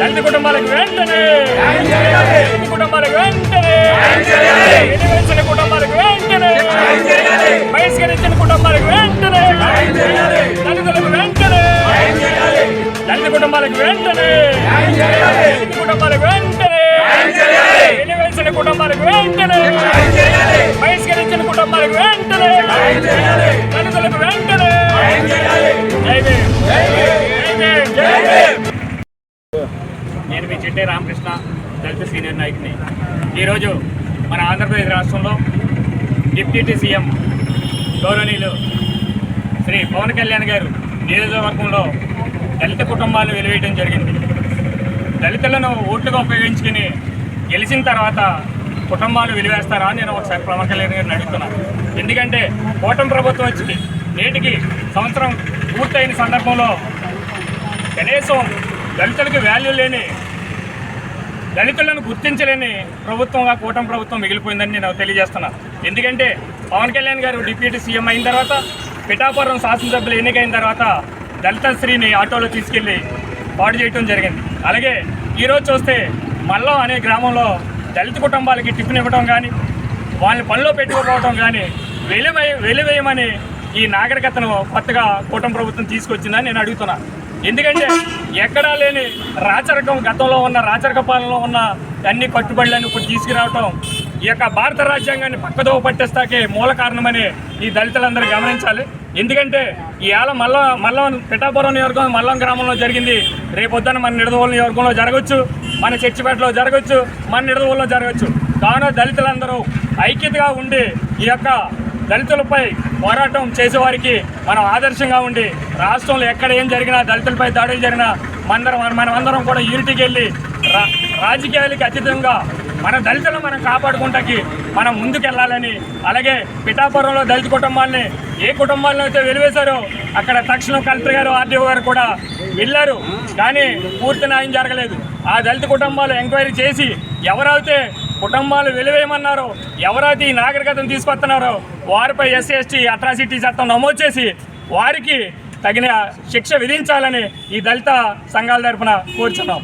దళిత కుటుంబాలకు వెంటనే. కుటుంబాలకు వెంటనే. వెలివేసిన కుటుంబాలకు వెంటనే. బహిష్కరించిన కుటుంబాలకు వెంటనే. దళితులకు వెంటనే. దళిత కుటుంబాలకు వెంటనే. రామకృష్ణ దళిత సీనియర్ నాయకుని. ఈరోజు మన ఆంధ్రప్రదేశ్ రాష్ట్రంలో డిప్యూటీ సీఎం గౌరవనీయులు శ్రీ పవన్ కళ్యాణ్ గారు నియోజకవర్గంలో దళిత కుటుంబాలను వెలివేయడం జరిగింది. దళితులను ఓట్లుగా ఉపయోగించుకుని గెలిచిన తర్వాత కుటుంబాలు వెలివేస్తారా అని నేను ఒకసారి పవన్ కళ్యాణ్ గారిని అడుగుతున్నాను ఎందుకంటే కూటమి ప్రభుత్వం వచ్చింది నేటికి సంవత్సరం పూర్తయిన సందర్భంలో కనీసం దళితులకు వాల్యూ లేని దళితులను గుర్తించలేని ప్రభుత్వంగా కూటమి ప్రభుత్వం మిగిలిపోయిందని నేను తెలియజేస్తున్నాను ఎందుకంటే పవన్ కళ్యాణ్ గారు డిప్యూటీ సీఎం అయిన తర్వాత పిఠాపురం శాసనసభ్యులు ఎన్నికైన తర్వాత దళిత స్త్రీని ఆటోలో తీసుకెళ్ళి పాటు చేయటం జరిగింది. అలాగే ఈరోజు చూస్తే మల్లం అనే గ్రామంలో దళిత కుటుంబాలకి టిఫిన్ ఇవ్వడం కానీ వాళ్ళని పనిలో పెట్టుకోవడం కానీ వెలివే వెలివేయమని ఈ నాగరికతను కొత్తగా కూటమి ప్రభుత్వం తీసుకొచ్చిందని నేను అడుగుతున్నా. ఎందుకంటే ఎక్కడా లేని రాచరికం గతంలో ఉన్న రాచరిక పాలనలో ఉన్న అన్ని కట్టుబడులను ఇప్పుడు తీసుకురావటం ఈ యొక్క భారత రాజ్యాంగాన్ని పక్కదోవ పట్టేస్తాకే మూల కారణమని ఈ దళితులందరూ గమనించాలి. ఎందుకంటే ఈ మల్ల మల్లం పిఠాపురం నియోజకవర్గం మల్లం గ్రామంలో జరిగింది. రేపొద్దున మన నిడదవోలు నియోజకవర్గంలో జరగచ్చు మన చర్చిపేటలో జరగచ్చు మన నిడదవోలులో జరగచ్చు. కావున దళితులందరూ ఐక్యతగా ఉండి ఈ యొక్క దళితులపై పోరాటం చేసేవారికి మనం ఆదర్శంగా ఉండి రాష్ట్రంలో ఎక్కడ ఏం జరిగినా దళితులపై దాడులు జరిగినా మనందరం మనమందరం కూడా యూనిటీకి వెళ్ళి రా రాజకీయాలకి అతీతంగా మన దళితులను మనం కాపాడుకుంటాకి మనం ముందుకెళ్ళాలని అలాగే పిఠాపురంలో దళిత కుటుంబాలని ఏ కుటుంబాలను అయితే వెలివేశారో అక్కడ తక్షణం కలెక్టర్ గారు ఆర్డీఓ గారు కూడా వెళ్ళారు. కానీ పూర్తి న్యాయం జరగలేదు. ఆ దళిత కుటుంబాలు ఎంక్వైరీ చేసి ఎవరైతే కుటుంబాలు వెలివేయమన్నారు. ఎవరైతే ఈ నాగరికతను తీసుకొస్తున్నారో వారిపై ఎస్సీ ఎస్టీ అట్రాసిటీ చట్టం నమోదు చేసి వారికి తగిన శిక్ష విధించాలని ఈ దళిత సంఘాల తరఫున కోరుచున్నాం.